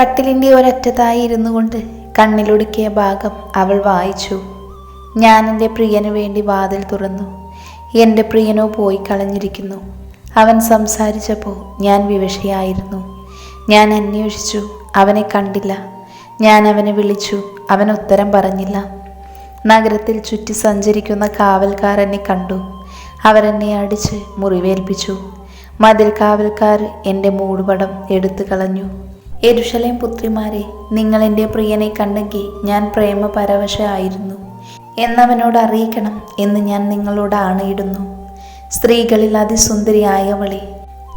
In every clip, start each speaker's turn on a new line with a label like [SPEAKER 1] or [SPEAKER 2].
[SPEAKER 1] കട്ടിലിന്റെ ഒരറ്റത്തായി ഇരുന്നു കൊണ്ട് കണ്ണിലൊടുക്കിയ ഭാഗം അവൾ വായിച്ചു. ഞാൻ എന്റെ പ്രിയനു വേണ്ടി വാതിൽ തുറന്നു. എന്റെ പ്രിയനോ പോയി കളഞ്ഞിരിക്കുന്നു. അവൻ സംസാരിച്ചപ്പോൾ ഞാൻ വിവശയായിരുന്നു. ഞാൻ അന്വേഷിച്ചു. അവനെ കണ്ടില്ല. ഞാൻ അവനെ വിളിച്ചു. അവൻ ഉത്തരം പറഞ്ഞില്ല. നഗരത്തിൽ ചുറ്റി സഞ്ചരിക്കുന്ന കാവൽക്കാരനെ കണ്ടു. അവരെന്നെ അടിച്ച് മുറിവേൽപ്പിച്ചു. മതിൽ കാവൽക്കാർ എന്റെ മൂടുപടം എടുത്തു കളഞ്ഞു. എരുഷലേം പുത്രിമാരെ നിങ്ങൾ എന്റെ പ്രിയനെ കണ്ടെങ്കിൽ ഞാൻ പ്രേമപരവശായിരുന്നു എന്നവനോട് അറിയിക്കണം എന്ന് ഞാൻ നിങ്ങളോട് ആണയിടുന്നു. സ്ത്രീകളിൽ അതിസുന്ദരിയായവളെ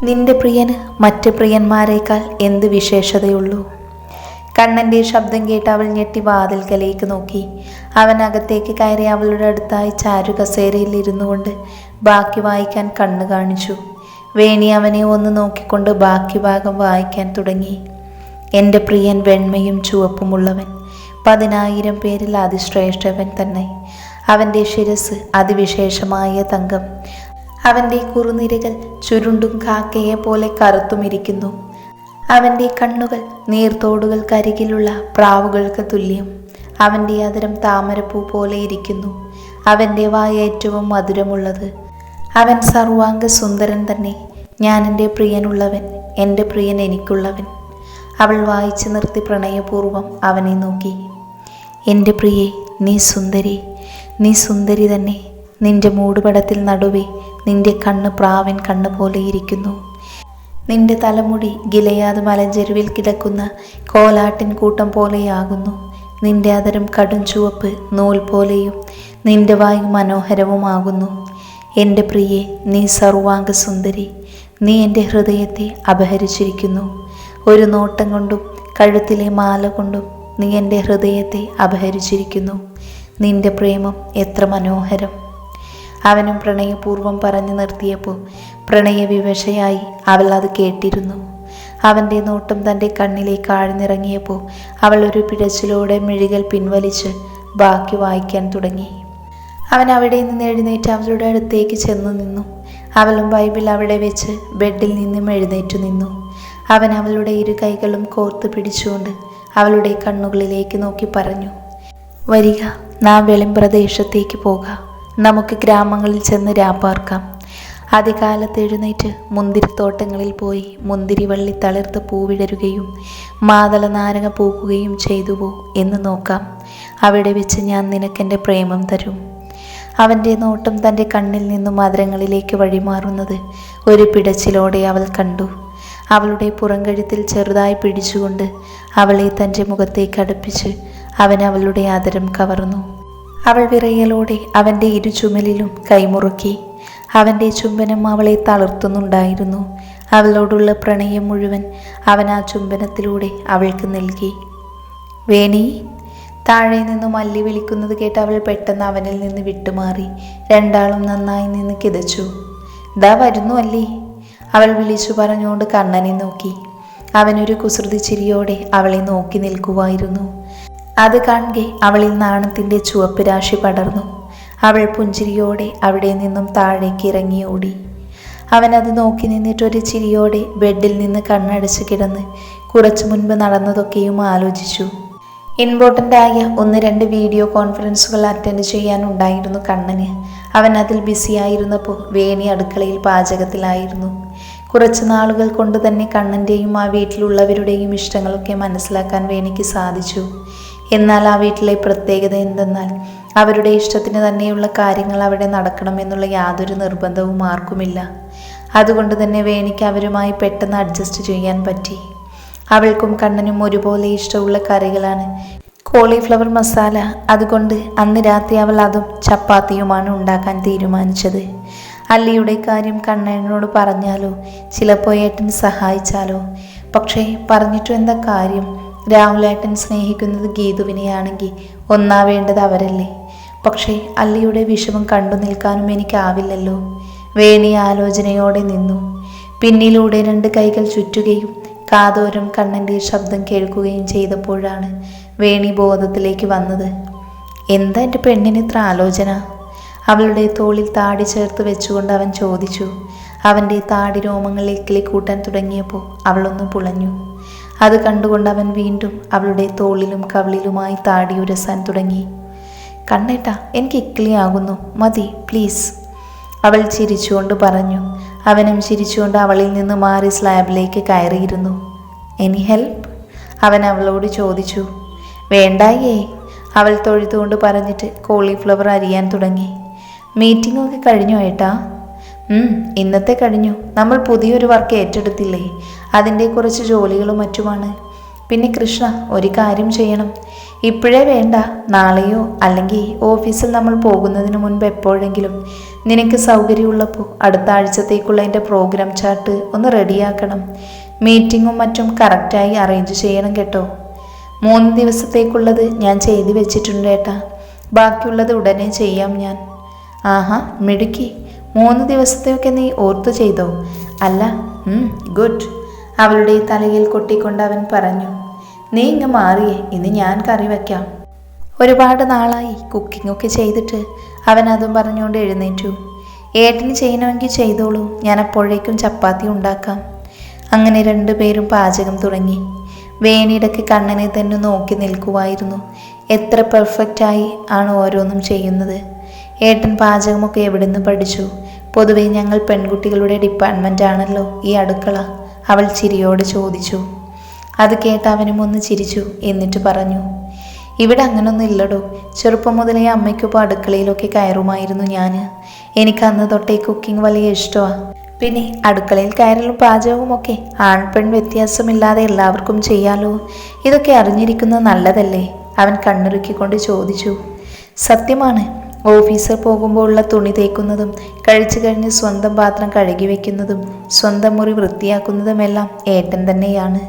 [SPEAKER 1] നിന്റെ പ്രിയന് മറ്റ് പ്രിയന്മാരെക്കാൾ എന്ത് വിശേഷതയുള്ളൂ? കണ്ണന്റെ ശബ്ദം കേട്ട് അവൾ ഞെട്ടി വാതിൽക്കലേക്ക് നോക്കി. അവൻ അകത്തേക്ക് കയറി അവളുടെ അടുത്തായി ചാരു കസേരയിൽ ഇരുന്നു കൊണ്ട് ബാക്കി വായിക്കാൻ കണ്ണു കാണിച്ചു. വേണി അവനെ ഒന്ന് നോക്കിക്കൊണ്ട് ബാക്കി ഭാഗം വായിക്കാൻ തുടങ്ങി. എന്റെ പ്രിയൻ വെണ്മയും ചുവപ്പുമുള്ളവൻ. പതിനായിരം പേരിൽ അതിശ്രേഷ്ഠവൻ തന്നെ. അവന്റെ ശിരസ് അതിവിശേഷമായ തങ്കം. അവന്റെ കുറുനിരകൾ ചുരുണ്ടും കാക്കയെ പോലെ കറുത്തുമിരിക്കുന്നു അവന്റെ കണ്ണുകൾ നീർത്തോടുകൾക്കരികിലുള്ള പ്രാവുകൾക്ക് തുല്യം. അവന്റെ അതിരം താമരപ്പൂ പോലെ ഇരിക്കുന്നു. അവന്റെ വായ ഏറ്റവും മധുരമുള്ളത്. അവൻ സർവാംഗ സുന്ദരൻ തന്നെ. ഞാൻ എന്റെ പ്രിയനുള്ളവൻ എന്റെ പ്രിയൻ എനിക്കുള്ളവൻ. അവൾ വായിച്ചു നിർത്തി പ്രണയപൂർവം അവനെ നോക്കി. എന്റെ പ്രിയെ നീ സുന്ദരി. നീ സുന്ദരി തന്നെ. നിന്റെ മൂടുപടത്തിൽ നടുവേ നിന്റെ കണ്ണ് പ്രാവൻ കണ്ണ് പോലെ ഇരിക്കുന്നു. നിന്റെ തലമുടി ഗിലയാത് മലഞ്ചെരുവിൽ കിടക്കുന്ന കോലാട്ടിൻ കൂട്ടം പോലെയാകുന്നു. നിന്റെ അതരം കടും ചുവപ്പ് നൂൽ പോലെയും നിന്റെ വായു മനോഹരവുമാകുന്നു. എന്റെ പ്രിയെ നീ സർവാംഗ സുന്ദരി നീ എന്റെ ഹൃദയത്തെ അപഹരിച്ചിരിക്കുന്നു. ഒരു നോട്ടം കൊണ്ടും കഴുത്തിലെ മാല കൊണ്ടും നീ എന്റെ ഹൃദയത്തെ അപഹരിച്ചിരിക്കുന്നു. നിന്റെ പ്രേമം എത്ര മനോഹരം. അവനും പ്രണയപൂർവം പറഞ്ഞു നിർത്തിയപ്പോൾ പ്രണയവിവശയായി അവൾ അത് കേട്ടിരുന്നു. അവന്റെ നോട്ടം തന്റെ കണ്ണിലേക്ക് ആഴ്ന്നിറങ്ങിയപ്പോൾ അവൾ ഒരു പിഴച്ചിലോടെ മിഴികൾ പിൻവലിച്ച് ബാക്കി വായിക്കാൻ തുടങ്ങി. അവൻ അവിടെ നിന്ന് എഴുന്നേറ്റ് അവളുടെ അടുത്തേക്ക് ചെന്നു നിന്നു. അവളും ബൈബിൾ അവിടെ വെച്ച് ബെഡിൽ നിന്നും എഴുന്നേറ്റു നിന്നു. അവൻ അവളുടെ ഇരു കൈകളും കോർത്ത് പിടിച്ചുകൊണ്ട് അവളുടെ കണ്ണുകളിലേക്ക് നോക്കി പറഞ്ഞു വരിക നാം വെളിമ്പ്രദേശത്തേക്ക് പോകാം. നമുക്ക് ഗ്രാമങ്ങളിൽ ചെന്ന് രാപ്പാർക്കാം അതികാലത്ത് എഴുന്നേറ്റ് മുന്തിരിത്തോട്ടങ്ങളിൽ പോയി മുന്തിരിവള്ളി തളിർത്ത് പൂവിടരുകയും മാതള നാരങ്ങ പൂക്കുകയും ചെയ്തുവോ എന്ന് നോക്കാം. അവിടെ വെച്ച് ഞാൻ നിനക്കെന്റെ പ്രേമം തരും. അവന്റെ നോട്ടം തന്റെ കണ്ണിൽ നിന്നും മധുരങ്ങളിലേക്ക് വഴിമാറുന്നത് ഒരു പിടച്ചിലോടെ അവൾ കണ്ടു. അവളുടെ പുറംകഴുത്തിൽ ചെറുതായി പിടിച്ചുകൊണ്ട് അവളെ തന്റെ മുഖത്തേക്ക് അടുപ്പിച്ച് അവൻ അവളുടെ ആദരം കവർന്നു. അവൾ വിറയലോടെ അവന്റെ ഇരു ചുമലിലും കൈമുറുക്കി അവന്റെ ചുംബനം അവളെ തളർത്തുന്നുണ്ടായിരുന്നു. അവളോടുള്ള പ്രണയം മുഴുവൻ അവൻ ആ ചുംബനത്തിലൂടെ അവൾക്ക് നൽകി. വേണി താഴെ നിന്ന് മല്ലി വിളിക്കുന്നത് കേട്ട് അവൾ പെട്ടെന്ന് അവനിൽ നിന്ന് വിട്ടുമാറി രണ്ടാളും നന്നായി നിന്ന് കിതച്ചു. ദാ വരുന്നു അല്ലേ? അവൾ വിളിച്ചു പറഞ്ഞുകൊണ്ട് കണ്ണനെ നോക്കി. അവനൊരു കുസൃതി ചിരിയോടെ അവളെ നോക്കി നിൽക്കുമായിരുന്നു അത് കാണെ അവളിൽ നാണത്തിന്റെ ചുവപ്പ് രാശി പടർന്നു. അവൾ പുഞ്ചിരിയോടെ അവിടെ നിന്നും താഴേക്ക് ഇറങ്ങി ഓടി. അവനത് നോക്കി നിന്നിട്ടൊരു ചിരിയോടെ ബെഡിൽ നിന്ന് കണ്ണടച്ച് കിടന്ന് കുറച്ചു മുൻപ് നടന്നതൊക്കെയും ആലോചിച്ചു. ഇമ്പോർട്ടന്റ് ആയ ഒന്ന് രണ്ട് വീഡിയോ കോൺഫറൻസുകൾ അറ്റൻഡ് ചെയ്യാനുണ്ടായിരുന്നു കണ്ണന്. അവൻ അതിൽ ബിസിയായിരുന്നപ്പോൾ വേണി അടുക്കളയിൽ പാചകത്തിലായിരുന്നു. കുറച്ച് നാളുകൾ കൊണ്ട് തന്നെ കണ്ണന്റെയും ആ വീട്ടിലുള്ളവരുടെയും ഇഷ്ടങ്ങളൊക്കെ മനസ്സിലാക്കാൻ വേണിക്ക് സാധിച്ചു. എന്നാൽ ആ വീട്ടിലെ പ്രത്യേകത എന്തെന്നാൽ അവരുടെ ഇഷ്ടത്തിന് തന്നെയുള്ള കാര്യങ്ങൾ അവിടെ നടക്കണമെന്നുള്ള യാതൊരു നിർബന്ധവും ആർക്കുമില്ല. അതുകൊണ്ട് തന്നെ വേണിക്ക് അവരുമായി പെട്ടെന്ന് അഡ്ജസ്റ്റ് ചെയ്യാൻ പറ്റി. അവൾക്കും കണ്ണനും ഒരുപോലെ ഇഷ്ടമുള്ള കറികളാണ്. കോളിഫ്ലവർ മസാല. അതുകൊണ്ട് അന്ന് രാത്രി അവൾ അതും ചപ്പാത്തിയുമാണ് ഉണ്ടാക്കാൻ തീരുമാനിച്ചത്. അല്ലിയുടെ കാര്യം കണ്ണനോട് പറഞ്ഞാലോ? ചിലപ്പോൾ ഏട്ടൻ സഹായിച്ചാലോ? പക്ഷേ പറഞ്ഞിട്ടും എന്താ കാര്യം? രാഹുലേട്ടൻ സ്നേഹിക്കുന്നത് ഗീതുവിനെയാണെങ്കിൽ ഒന്നാവേണ്ടത് അവരല്ലേ? പക്ഷേ അല്ലിയുടെ വിഷമം കണ്ടു നിൽക്കാനും എനിക്കാവില്ലല്ലോ. വേണി ആലോചനയോടെ നിന്നു. പിന്നിലൂടെ രണ്ട് കൈകൾ ചുറ്റുകയും കാതോരം കണ്ണന്റെ ശബ്ദം കേൾക്കുകയും ചെയ്തപ്പോഴാണ് വേണി ബോധത്തിലേക്ക് വന്നത്. എന്താ എന്റെ പെണ്ണിന് ഇത്ര ആലോചന? അവളുടെ തോളിൽ താടി ചേർത്ത് വെച്ചുകൊണ്ട് അവൻ ചോദിച്ചു അവന്റെ താടി രോമങ്ങളിലേക്ക് കൂട്ടാൻ തുടങ്ങിയപ്പോൾ അവളൊന്ന് പുളഞ്ഞു. അത് കണ്ടുകൊണ്ട് അവൻ വീണ്ടും അവളുടെ തോളിലും കവിളിലുമായി താടി ഉരസാൻ തുടങ്ങി. കണ്ണേട്ട എനിക്ക് ഇക്ലിയാകുന്നു മതി പ്ലീസ് അവൾ ചിരിച്ചുകൊണ്ട് പറഞ്ഞു. അവനും ചിരിച്ചുകൊണ്ട് അവളിൽ നിന്ന് മാറി സ്ലാബിലേക്ക് കയറിയിരുന്നു. എനി ഹെൽപ്പ് അവൻ അവളോട് ചോദിച്ചു. വേണ്ടായേ അവൾ തൊഴുതുകൊണ്ട് പറഞ്ഞിട്ട് കോളിഫ്ലവർ അരിയാൻ തുടങ്ങി. മീറ്റിംഗ് കഴിഞ്ഞോ കഴിഞ്ഞു ഏട്ടാ ഇന്നത്തെ കഴിഞ്ഞു. നമ്മൾ പുതിയൊരു വർക്ക് ഏറ്റെടുത്തില്ലേ? അതിന്റെ കുറച്ച് ജോലികളും മറ്റുമാണ്. പിന്നെ കൃഷ്ണ ഒരു കാര്യം ചെയ്യണം. ഇപ്പോഴേ വേണ്ട. നാളെയോ അല്ലെങ്കിൽ ഓഫീസിൽ നമ്മൾ പോകുന്നതിന് മുൻപ് എപ്പോഴെങ്കിലും നിനക്ക് സൗകര്യമുള്ളപ്പോൾ അടുത്ത ആഴ്ചത്തേക്കുള്ള എന്റെ പ്രോഗ്രാം ചാർട്ട് ഒന്ന് റെഡിയാക്കണം. മീറ്റിങ്ങും മറ്റും കറക്റ്റായി അറേഞ്ച് ചെയ്യണം കേട്ടോ. മൂന്ന് ദിവസത്തേക്കുള്ളത് ഞാൻ ചെയ്തു വെച്ചിട്ടുണ്ട് ഏട്ടാ. ബാക്കിയുള്ളത് ഉടനെ ചെയ്യാം ഞാൻ. ആഹാ മിടുക്കി. മൂന്ന് ദിവസത്തെയൊക്കെ നീ ഓർത്തു ചെയ്തോ? അല്ല ഗുഡ്. അവളുടെ തലയിൽ കൊട്ടിക്കൊണ്ട് അവൻ പറഞ്ഞു നീ ഇങ്ങ് മാറിയേ ഇന്ന് ഞാൻ കറി വയ്ക്കാം ഒരുപാട് നാളായി കുക്കിംഗ് ഒക്കെ ചെയ്തിട്ട് അവൻ അതും പറഞ്ഞുകൊണ്ട് എഴുന്നേറ്റു. ഏട്ടന് ചെയ്യണമെങ്കിൽ ചെയ്തോളൂ ഞാൻ അപ്പോഴേക്കും ചപ്പാത്തി ഉണ്ടാക്കാം. അങ്ങനെ രണ്ടുപേരും പാചകം തുടങ്ങി. വേണിയിടയ്ക്ക് കണ്ണനെ തന്നെ നോക്കി നിൽക്കുമായിരുന്നു എത്ര പെർഫെക്റ്റായി ആണ് ഓരോന്നും ചെയ്യുന്നത്. ഏട്ടൻ പാചകമൊക്കെ എവിടെ നിന്ന് പഠിച്ചു? പൊതുവെ ഞങ്ങൾ പെൺകുട്ടികളുടെ ഡിപ്പാർട്ട്മെന്റ് ആണല്ലോ ഈ അടുക്കള. അവൾ ചിരിയോട് ചോദിച്ചു. അത് കേട്ട് അവനും ഒന്ന് ചിരിച്ചു എന്നിട്ട് പറഞ്ഞു ഇവിടെ അങ്ങനൊന്നും ഇല്ലടോ. ചെറുപ്പം മുതലേ അമ്മയ്ക്കൊപ്പം അടുക്കളയിലൊക്കെ കയറുമായിരുന്നു ഞാൻ എനിക്ക് അന്ന് തൊട്ടേ കുക്കിംഗ് വലിയ ഇഷ്ടമാണ് പിന്നെ അടുക്കളയിൽ കയറലും പാചകവും ഒക്കെ ആൺ പെൺ വ്യത്യാസമില്ലാതെ എല്ലാവർക്കും ചെയ്യാലോ. ഇതൊക്കെ അറിഞ്ഞിരിക്കുന്നത് നല്ലതല്ലേ? അവൻ കണ്ണുറുക്കിക്കൊണ്ട് ചോദിച്ചു. സത്യമാണ്. ഓഫീസിൽ പോകുമ്പോൾ ഉള്ള തുണി തേക്കുന്നതും കഴിച്ചു കഴിഞ്ഞ് സ്വന്തം പാത്രം കഴുകി വെക്കുന്നതും സ്വന്തം മുറി വൃത്തിയാക്കുന്നതുമെല്ലാം ഏട്ടൻ തന്നെയാണ്.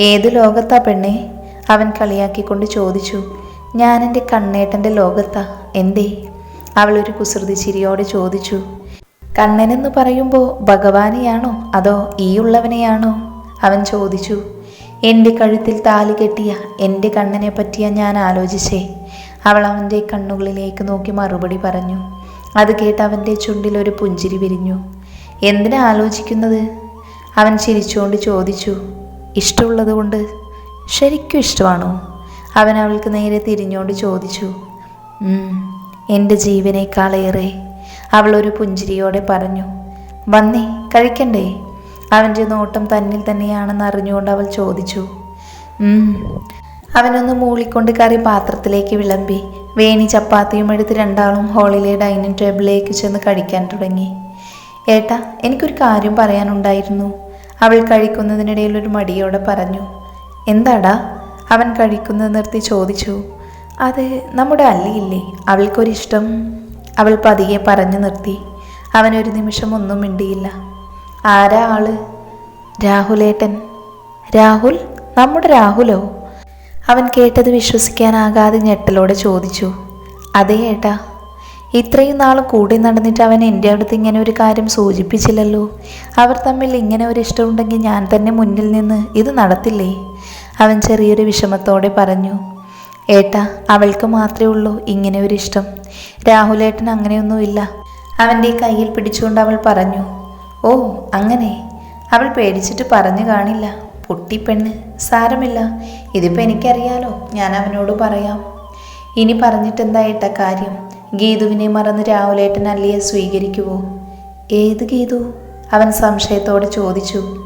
[SPEAKER 1] ഏത് ലോകത്താ പെണ്ണേ? അവൻ കളിയാക്കിക്കൊണ്ട് ചോദിച്ചു. ഞാൻ എന്റെ കണ്ണേട്ടന്റെ ലോകത്താ എന്തേ? അവളൊരു കുസൃതി ചിരിയോടെ ചോദിച്ചു. കണ്ണനെന്ന് പറയുമ്പോൾ ഭഗവാനെയാണോ അതോ ഈ ഉള്ളവനെയാണോ? അവൻ ചോദിച്ചു. എന്റെ കഴുത്തിൽ താലി കെട്ടിയ എന്റെ കണ്ണനെ പറ്റിയാ ഞാൻ ആലോചിച്ചേ. അവൾ അവന്റെ കണ്ണുകളിലേക്ക് നോക്കി മറുപടി പറഞ്ഞു. അത് കേട്ട് അവന്റെ ചുണ്ടിൽ ഒരു പുഞ്ചിരി വിരിഞ്ഞു. എന്തിനാ ആലോചിക്കുന്നത്? അവൻ ചിരിച്ചുകൊണ്ട് ചോദിച്ചു. ഇഷ്ടമുള്ളത് കൊണ്ട്. ശരിക്കും ഇഷ്ടമാണോ? അവൻ അവൾക്ക് നേരെ തിരിഞ്ഞുകൊണ്ട് ചോദിച്ചു. എന്റെ ജീവനേക്കാളേറെ അവൾ ഒരു പുഞ്ചിരിയോടെ പറഞ്ഞു. വന്നേ കഴിക്കണ്ടേ? അവന്റെ നോട്ടം തന്നിൽ തന്നെയാണെന്ന് അറിഞ്ഞുകൊണ്ട് അവൾ ചോദിച്ചു. അവനൊന്ന് മൂളിക്കൊണ്ട് കറി പാത്രത്തിലേക്ക് വിളമ്പി. വേണി ചപ്പാത്തിയും എടുത്ത് രണ്ടാളും ഹാളിലെ ഡൈനിങ് ടേബിളിലേക്ക് ചെന്ന് കഴിക്കാൻ തുടങ്ങി. ഏട്ടാ എനിക്കൊരു കാര്യം പറയാനുണ്ടായിരുന്നു. അവൾ കഴിക്കുന്നതിനിടയിൽ ഒരു മടിയോടെ പറഞ്ഞു. എന്താടാ? അവൻ കഴിക്കുന്നത് നിർത്തി ചോദിച്ചു. അത് നമ്മുടെ അല്ലിയില്ലേ അവൾക്കൊരിഷ്ടം. അവൾ പതിയെ പറഞ്ഞു നിർത്തി. അവനൊരു നിമിഷം ഒന്നും മിണ്ടിയില്ല. ആരാ ആൾ? രാഹുലേട്ടൻ. രാഹുൽ? നമ്മുടെ രാഹുലോ? അവൻ കേട്ടത് വിശ്വസിക്കാനാകാതെ ഞെട്ടലോടെ ചോദിച്ചു അതെ ഏട്ടാ ഇത്രയും നാളും കൂടി നടന്നിട്ട് അവൻ എന്റെ അടുത്ത് ഇങ്ങനെ ഒരു കാര്യം സൂചിപ്പിച്ചില്ലല്ലോ? അവർ തമ്മിൽ ഇങ്ങനെ ഒരു ഇഷ്ടമുണ്ടെങ്കിൽ ഞാൻ തന്നെ മുന്നിൽ നിന്ന് ഇത് നടത്തില്ലേ? അവൻ ചെറിയൊരു വിഷമത്തോടെ പറഞ്ഞു ഏട്ടാ അവൾക്ക് മാത്രമേ ഉള്ളൂ ഇങ്ങനെ ഒരു ഇഷ്ടം. രാഹുലേട്ടൻ അങ്ങനെയൊന്നുമില്ല അവന്റെ കയ്യിൽ പിടിച്ചുകൊണ്ട് അവൾ പറഞ്ഞു ഓ അങ്ങനെ? അവൾ പേടിച്ചിട്ട് പറഞ്ഞു കാണില്ല. പൊട്ടിപ്പെണ്ണ്. സാരമില്ല. ഇതിപ്പോൾ എനിക്കറിയാലോ. ഞാൻ അവനോട് പറയാം. ഇനി പറഞ്ഞിട്ടെന്താ ഏട്ട കാര്യം? ഗീതുവിനെ മറന്ന് രാഹുലേട്ടൻ അല്ലിയെ സ്വീകരിക്കുവോ? ഏത് ഗീതു? അവൻ സംശയത്തോടെ ചോദിച്ചു.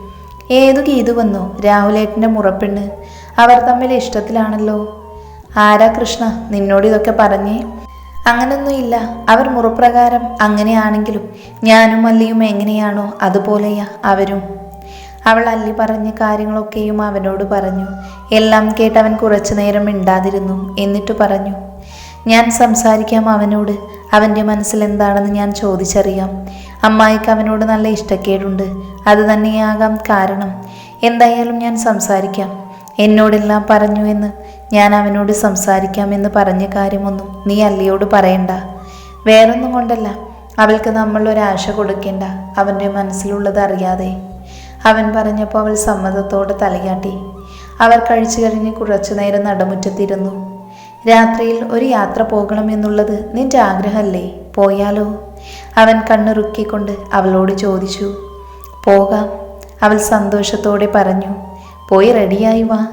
[SPEAKER 1] ഏതു ഗീതു വന്നു? രാഹുലേട്ടന്റെ മുറപ്പെണ്ണ്. അവർ തമ്മിൽ ഇഷ്ടത്തിലാണല്ലോ. ആരാ കൃഷ്ണ? നിന്നോട് ഇതൊക്കെ പറഞ്ഞേ? അങ്ങനൊന്നുമില്ല. അവർ മുറപ്രകാരം അങ്ങനെയാണെങ്കിലും ഞാനും അല്ലിയും എങ്ങനെയാണോ അതുപോലെയാ അവരും. അവൾ അല്ലി പറഞ്ഞ കാര്യങ്ങളൊക്കെയും അവനോട് പറഞ്ഞു. എല്ലാം കേട്ട് അവൻ കുറച്ചു നേരം മിണ്ടാതിരുന്നു. എന്നിട്ട് പറഞ്ഞു ഞാൻ സംസാരിക്കാം അവനോട്. അവന്റെ മനസ്സിൽ എന്താണെന്ന് ഞാൻ ചോദിച്ചറിയാം. അമ്മായിക്ക് അവനോട് നല്ല ഇഷ്ടക്കേടുണ്ട്. അത് തന്നെയാകാം കാരണം. എന്തായാലും ഞാൻ സംസാരിക്കാം. എന്നോടെല്ലാം പറഞ്ഞു എന്ന് ഞാൻ അവനോട് സംസാരിക്കാമെന്ന് പറഞ്ഞ കാര്യമൊന്നും നീ അല്ലിയോട് പറയണ്ട. വേറൊന്നും കൊണ്ടല്ല. അവൾക്ക് നമ്മൾ കൊടുക്കേണ്ട. അവന്റെ മനസ്സിലുള്ളത് അറിയാതെ. അവൻ പറഞ്ഞപ്പോൾ അവൾ സമ്മതത്തോടെ തലയാട്ടി. അവർ കഴിച്ചു കഴിഞ്ഞ് കുറച്ചു നേരം നടമുറ്റത്തിരുന്നു. രാത്രിയിൽ ഒരു യാത്ര പോകണമെന്നുള്ളത് നിന്റെ ആഗ്രഹമല്ലേ? പോയാലോ? അവൻ കണ്ണുറുക്കിക്കൊണ്ട് അവളോട് ചോദിച്ചു. പോകാം. അവൾ സന്തോഷത്തോടെ പറഞ്ഞു. പോയി റെഡിയായി വാ.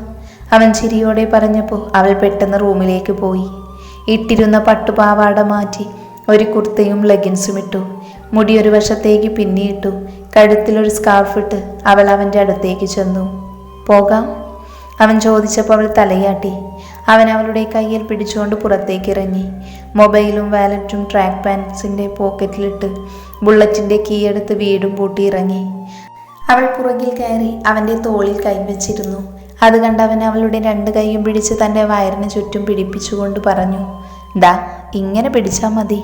[SPEAKER 1] അവൻ ചിരിയോടെ പറഞ്ഞപ്പോൾ അവൾ പെട്ടെന്ന് റൂമിലേക്ക് പോയി. ഇട്ടിരുന്ന പട്ടുപാവാട മാറ്റി ഒരു കുർത്തയും ലെഗിൻസും ഇട്ടു. മുടി ഒരു വശത്തേക്ക് പിന്നിയിട്ടു. കഴുത്തിലൊരു സ്കാർഫ് ഇട്ട് അവൾ അവന്റെ അടുത്തേക്ക് ചെന്നു. പോകാം അവൻ ചോദിച്ചപ്പോൾ അവൾ തലയാട്ടി. അവൻ അവളുടെ കയ്യിൽ പിടിച്ചുകൊണ്ട് പുറത്തേക്ക് ഇറങ്ങി. മൊബൈലും വാലറ്റും ട്രാക്ക് പാൻസിന്റെ പോക്കറ്റിലിട്ട് ബുള്ളറ്റിന്റെ കീ വീടും പൂട്ടി ഇറങ്ങി. അവൾ പുറകിൽ കയറി അവന്റെ തോളിൽ കൈവച്ചിരുന്നു. അത് കണ്ട് അവൻ അവളുടെ രണ്ട് കൈയും പിടിച്ച് തന്റെ വയറിന് ചുറ്റും പിടിപ്പിച്ചുകൊണ്ട് പറഞ്ഞു ദാ ഇങ്ങനെ പിടിച്ചാൽ മതി.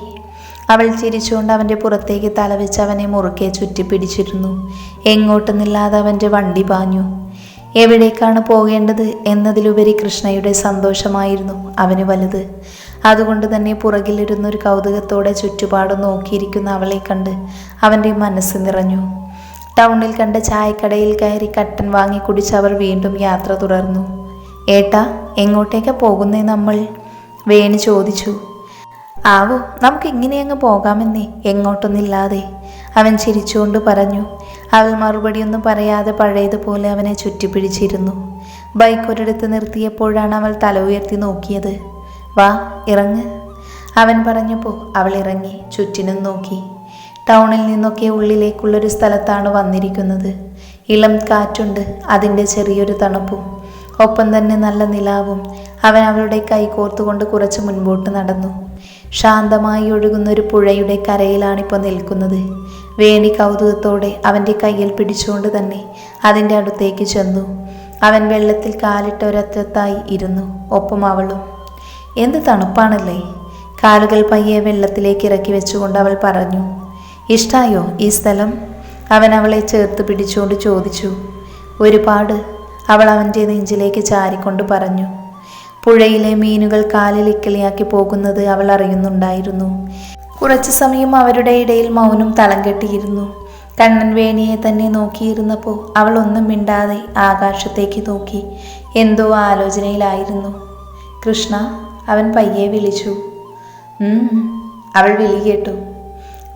[SPEAKER 1] അവൾ ചിരിച്ചുകൊണ്ട് അവന്റെ പുറത്തേക്ക് തലവെച്ച് അവനെ മുറുക്കെ ചുറ്റി പിടിച്ചിരുന്നു. എങ്ങോട്ടെന്നില്ലാതെ അവന്റെ വണ്ടി പാഞ്ഞു. എവിടേക്കാണ് പോകേണ്ടത് എന്നതിലുപരി കൃഷ്ണയുടെ സന്തോഷമായിരുന്നു അവന് വലുത്. അതുകൊണ്ട് തന്നെ പുറകിലിരുന്നൊരു കൗതുകത്തോടെ ചുറ്റുപാടും നോക്കിയിരിക്കുന്ന അവളെ കണ്ട് അവന്റെ മനസ്സ് നിറഞ്ഞു. ടൗണിൽ കണ്ട ചായക്കടയിൽ കയറി കട്ടൻ വാങ്ങി കുടിച്ച് അവർ വീണ്ടും യാത്ര തുടർന്നു. ഏട്ടാ എങ്ങോട്ടേക്കാ പോകുന്നേ നമ്മൾ? വേണി ചോദിച്ചു. ആവോ നമുക്ക് ഇങ്ങനെ അങ്ങ് പോകാമെന്നേ. എങ്ങോട്ടൊന്നില്ലാതെ. അവൻ ചിരിച്ചുകൊണ്ട് പറഞ്ഞു. അവൾ മറുപടിയൊന്നും പറയാതെ പഴയതുപോലെ അവനെ ചുറ്റിപ്പിടിച്ചിരുന്നു. ബൈക്ക് ഒരിടത്ത് നിർത്തിയപ്പോഴാണ് അവൾ തല ഉയർത്തി നോക്കിയത്. വാ ഇറങ്ങ്. അവൻ പറഞ്ഞപ്പോൾ അവൾ ഇറങ്ങി ചുറ്റിനും നോക്കി. ടൗണിൽ നിന്നൊക്കെ ഉള്ളിലേക്കുള്ളൊരു സ്ഥലത്താണ് വന്നിരിക്കുന്നത്. ഇളം കാറ്റുണ്ട് അതിന്റെ ചെറിയൊരു തണുപ്പും. ഒപ്പം തന്നെ നല്ല നിലാവും. അവൻ അവളുടെ കൈ കോർത്തുകൊണ്ട് കുറച്ച് മുൻപോട്ട് നടന്നു. ശാന്തമായി ഒഴുകുന്ന ഒരു പുഴയുടെ കരയിലാണിപ്പോൾ നിൽക്കുന്നത്. വേണി കൗതുകത്തോടെ അവന്റെ കയ്യിൽ പിടിച്ചുകൊണ്ട് തന്നെ അതിന്റെ അടുത്തേക്ക് ചെന്നു. അവൻ വെള്ളത്തിൽ കാലിട്ട ഒരറ്റത്തായി ഇരുന്നു. ഒപ്പം അവളും എന്ത് തണുപ്പാണല്ലേ കാലുകൾ പയ്യെ വെള്ളത്തിലേക്ക് ഇറക്കി വെച്ചുകൊണ്ട് അവൾ പറഞ്ഞു ഇഷ്ടായോ ഈ സ്ഥലം അവൻ അവളെ ചേർത്ത് പിടിച്ചുകൊണ്ട് ചോദിച്ചു. ഒരുപാട് അവൾ അവന്റെ നെഞ്ചിലേക്ക് ചാരിക്കൊണ്ട് പറഞ്ഞു പുഴയിലെ മീനുകൾ കാലിലിക്കിളിയാക്കി പോകുന്നത് അവൾ അറിയുന്നുണ്ടായിരുന്നു. കുറച്ചു സമയം അവരുടെ ഇടയിൽ മൗനം തളം കെട്ടിയിരുന്നു കണ്ണൻ വേണിയെ തന്നെ നോക്കിയിരുന്നപ്പോൾ അവൾ ഒന്നും മിണ്ടാതെ ആകാശത്തേക്ക് നോക്കി എന്തോ ആലോചനയിലായിരുന്നു. കൃഷ്ണ അവൻ പയ്യെ വിളിച്ചു. അവൾ വിളി കേട്ടു.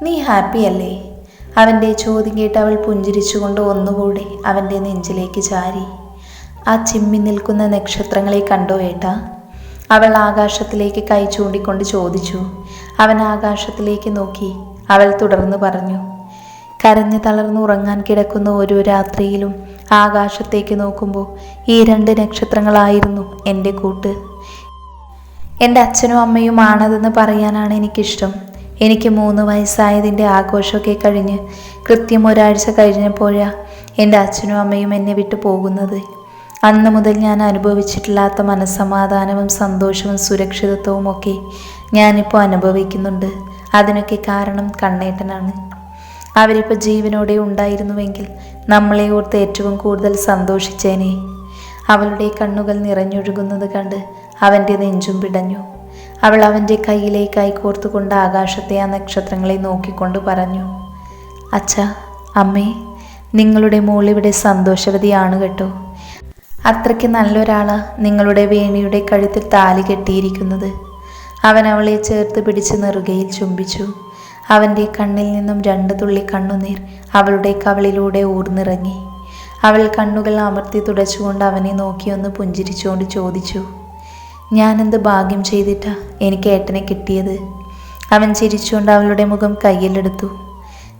[SPEAKER 1] നീ ഹാപ്പി അല്ലേ? അവന്റെ ചോദ്യം കേട്ട് അവൾ പുഞ്ചിരിച്ചുകൊണ്ട് ഒന്നുകൂടെ അവന്റെ നെഞ്ചിലേക്ക് ചാരി. ആ ചിമ്മി നിൽക്കുന്ന നക്ഷത്രങ്ങളെ കണ്ടോ ഏട്ടാ? അവൾ ആകാശത്തിലേക്ക് കൈ ചൂണ്ടിക്കൊണ്ട് ചോദിച്ചു. അവൻ ആകാശത്തിലേക്ക് നോക്കി. അവൾ തുടർന്ന് പറഞ്ഞു. കരഞ്ഞു തളർന്നു ഉറങ്ങാൻ കിടക്കുന്ന ഓരോ രാത്രിയിലും ആകാശത്തേക്ക് നോക്കുമ്പോൾ ഈ രണ്ട് നക്ഷത്രങ്ങളായിരുന്നു എന്റെ കൂട്ട്. എന്റെ അച്ഛനും അമ്മയും ആണതെന്ന് പറയാനാണ് എനിക്കിഷ്ടം. എനിക്ക് മൂന്ന് വയസ്സായതിന്റെ ആഘോഷമൊക്കെ കഴിഞ്ഞ് കൃത്യം ഒരാഴ്ച കഴിഞ്ഞപ്പോഴാണ് എന്റെ അച്ഛനും അമ്മയും എന്നെ വിട്ടു പോകുന്നത്. അന്ന് മുതൽ ഞാൻ അനുഭവിച്ചിട്ടില്ലാത്ത മനസ്സമാധാനവും സന്തോഷവും സുരക്ഷിതത്വവും ഒക്കെ ഞാനിപ്പോൾ അനുഭവിക്കുന്നുണ്ട്. അതിനൊക്കെ കാരണം കണ്ണേട്ടനാണ്. അവരിപ്പോൾ ജീവനോടെ ഉണ്ടായിരുന്നുവെങ്കിൽ നമ്മളെ ഓർത്ത് ഏറ്റവും കൂടുതൽ സന്തോഷിച്ചേനെ. അവളുടെ കണ്ണുകൾ നിറഞ്ഞൊഴുകുന്നത് കണ്ട് അവന്റെ നെഞ്ചും പിടഞ്ഞു. അവൾ അവന്റെ കയ്യിലേക്കായി കൈകോർത്തുകൊണ്ട് ആകാശത്തെ ആ നക്ഷത്രങ്ങളെ നോക്കിക്കൊണ്ട് പറഞ്ഞു അച്ഛ അമ്മേ നിങ്ങളുടെ മോളിവിടെ സന്തോഷവതിയാണ് കേട്ടോ. അത്രയ്ക്ക് നല്ലൊരാളാ നിങ്ങളുടെ വേണിയുടെ കഴുത്തിൽ താലി കെട്ടിയിരിക്കുന്നത്. അവൻ അവളെ ചേർത്ത് പിടിച്ച് നെറുകയിൽ ചുംബിച്ചു. അവന്റെ കണ്ണിൽ നിന്നും രണ്ട് തുള്ളി കണ്ണുനീർ അവളുടെ കവളിലൂടെ ഊർന്നിറങ്ങി. അവൾ കണ്ണുകൾ അമർത്തി തുടച്ചുകൊണ്ട് അവനെ നോക്കിയൊന്ന് പുഞ്ചിരിച്ചുകൊണ്ട് ചോദിച്ചു ഞാനെന്ത് ഭാഗ്യം ചെയ്തിട്ടാ എനിക്ക് ഏട്ടനെ കിട്ടിയത്? അവൻ ചിരിച്ചുകൊണ്ട് അവളുടെ മുഖം കയ്യിലെടുത്തു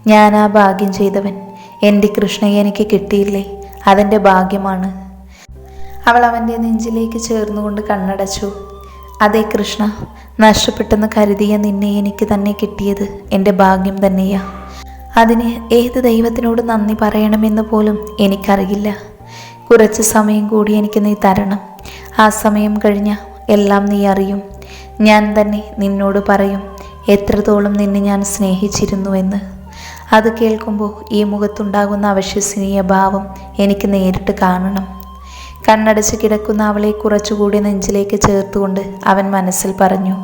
[SPEAKER 1] ഞാൻ ആ ഭാഗ്യം ചെയ്തവൻ എന്റെ കൃഷ്ണയെ എനിക്ക് കിട്ടിയില്ലേ? അതെന്റെ ഭാഗ്യമാണ്. അവൾ അവന്റെ നെഞ്ചിലേക്ക് ചേർന്നുകൊണ്ട് കണ്ണടച്ചു. അതെ കൃഷ്ണ നഷ്ടപ്പെട്ടെന്ന് കരുതിയ നിന്നെ എനിക്ക് തന്നെ കിട്ടിയത് എന്റെ ഭാഗ്യം തന്നെയാ. അതിന് ഏത് ദൈവത്തിനോട് നന്ദി പറയണമെന്ന് പോലും എനിക്കറിയില്ല. കുറച്ച് സമയം കൂടി എനിക്ക് നീ തരണം. ആ സമയം കഴിഞ്ഞ എല്ലാം നീ അറിയും. ഞാൻ തന്നെ നിന്നോട് പറയും എത്രത്തോളം നിന്നെ ഞാൻ സ്നേഹിച്ചിരുന്നുവെന്ന്. അത് കേൾക്കുമ്പോൾ ഈ മുഖത്തുണ്ടാകുന്ന അവിശ്വസനീയ ഭാവം എനിക്ക് നേരിട്ട് കാണണം. കണ്ണടച്ച് കിടക്കുന്ന അവളെ കുറച്ചുകൂടി നെഞ്ചിലേക്ക് ചേർത്തുകൊണ്ട് അവൻ മനസ്സിൽ പറഞ്ഞു